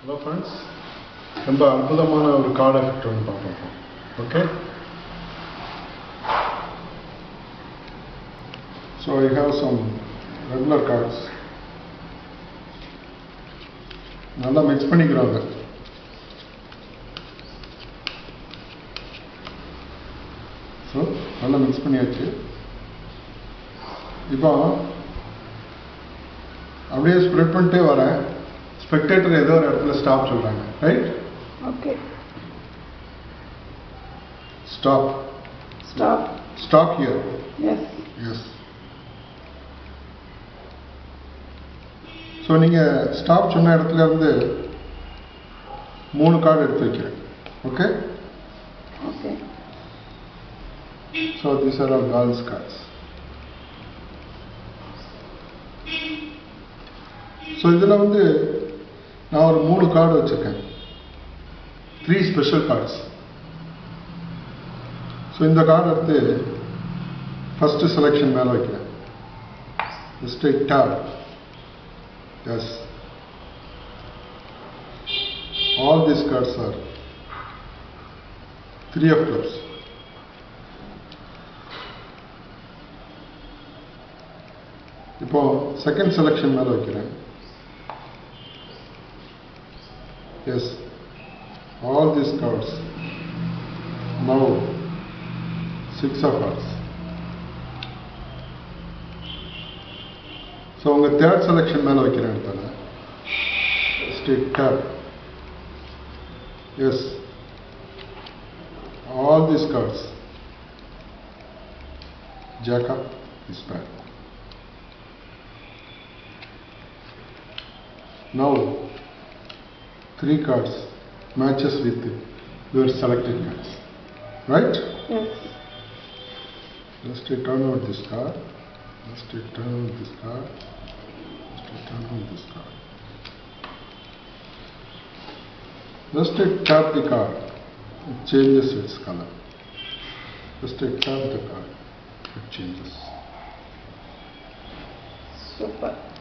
Hello friends ரொம்ப அற்புதமான ஒரு கார்டு எஃபெக்ட் ஒன்று பார்ப்போம். Okay so I have some regular cards நல்லா மிக்ஸ் பண்ணிக்கிறாங்க. ஸோ நல்லா மிக்ஸ் பண்ணியாச்சு. இப்போ அப்படியே ஸ்ப்ரெட் பண்ணிட்டே வரேன். ஸ்பெக்டேட்டர் ஏதோ ஒரு இடத்துல ஸ்டாப் சொல்கிறாங்க right Okay, stop stop. Stop here Yes. Yes so நீங்கள் ஸ்டாப் சொன்ன இடத்துல இருந்து மூணு கார்டு எடுத்து வைக்கிறேன். Okay Okay. So these are all girls cards so இதில் வந்து நான் ஒரு மூணு கார்டு வச்சுருக்கேன். த்ரீ ஸ்பெஷல் கார்ட்ஸ் ஸோ இந்த கார்டு எடுத்து ஃபஸ்ட்டு செலெக்ஷன் மேலே வைக்கிறேன். First tape yes all this cards are three of clubs இப்போ செகண்ட் செலெக்ஷன் மேலே வைக்கிறேன். yes all these cards now six of cards so உங்கள் தேர்ட் செலெக்ஷன் மேலே வைக்கிறேன் இடத்துல state tape yes all these cards ஜாக்கா is bad Now, three cards matches with your selected cards. Right? Yes. Just to turn out this card. Just to turn out this card. Just to turn out this card. Just to tap the card. It changes its color. Just to tap the card. It changes. Super.